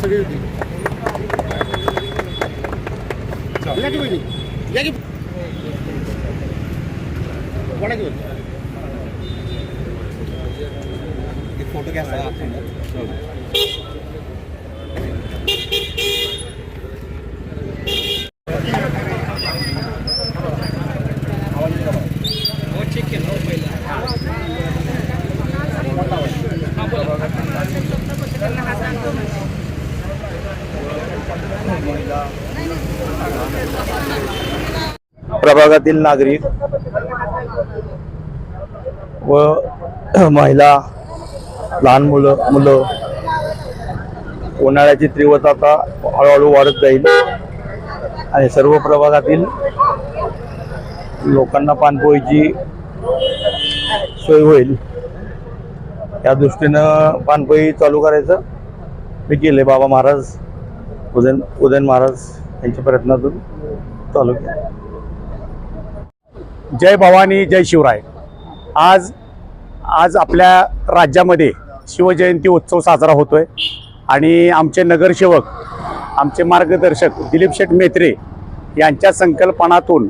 सगळी होती. या की बहिणी? या की. कोणा घेऊन फोटो घ्या प्रभागातील नागरिक व महिला लहान मुलं मुलं उन्हाळ्याची तीव्रता आता हळूहळू वाढत जाईल. आणि सर्व प्रभागातील लोकांना पाणपोईची सोय होईल. या दृष्टीनं पानपोई चालू करायचं. मी केले बाबा महाराज. उदयन उदयन महाराज यांच्या प्रयत्नातून चालू केलं. जय भवानी जय शिवराय. आज आज आपल्या राज्यामध्ये शिवजयंती उत्सव साजरा होतोय आणि आमचे नगरसेवक आमचे मार्गदर्शक दिलीप शेठ मेत्रे यांच्या संकल्पनातून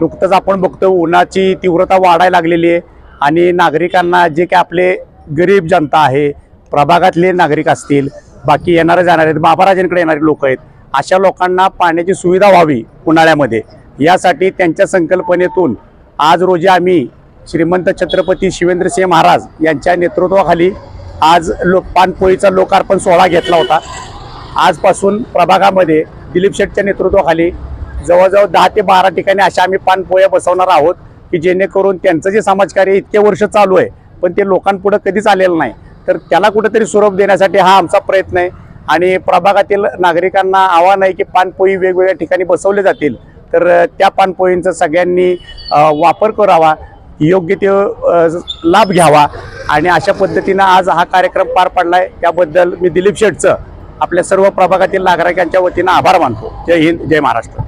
नुकतंच आपण बघतो उन्हाची तीव्रता वाढायला लागलेली आहे आणि नागरिकांना जे काही आपले गरीब जनता आहे प्रभागातले नागरिक असतील बाकी येणारे जाणारे आहेत, बाबाराजांकडे येणारे लोक आहेत. अशा लोकांना पाण्याची सुविधा व्हावी उन्हाळ्यामध्ये. यासाठी त्यांच्या संकल्पनेतून आज रोजी आम्ही श्रीमंत छत्रपती शिवेंद्रसिंह महाराज यांच्या नेतृत्वाखाली आज लो पानपोळीचा लोकार्पण सोहळा घेतला होता. आजपासून प्रभागामध्ये दिलीप शेठच्या नेतृत्वाखाली जवळजवळ दहा ते बारा ठिकाणी अशा आम्ही पानपोळ्या बसवणार आहोत की जेणेकरून त्यांचं जे समाजकार्य इतके वर्ष चालू आहे पण ते लोकांपुढं कधीच आलेलं नाही. तर त्याला कुठेतरी स्वरूप देण्यासाठी हा आमचा प्रयत्न आहे. आणि प्रभागातील नागरिकांना आव्हान आहे की पानपोळी वेगवेगळ्या ठिकाणी बसवले जातील. तर त्या पानपोळींचा सगळ्यांनी वापर करावा योग्य ते लाभ घ्यावा. आणि अशा पद्धतीनं आज हा कार्यक्रम पार पडला आहे त्याबद्दल मी दिलीप शेठचं आपल्या सर्व प्रभागातील नागरिकांच्या वतीनं आभार मानतो. जय हिंद जय महाराष्ट्र.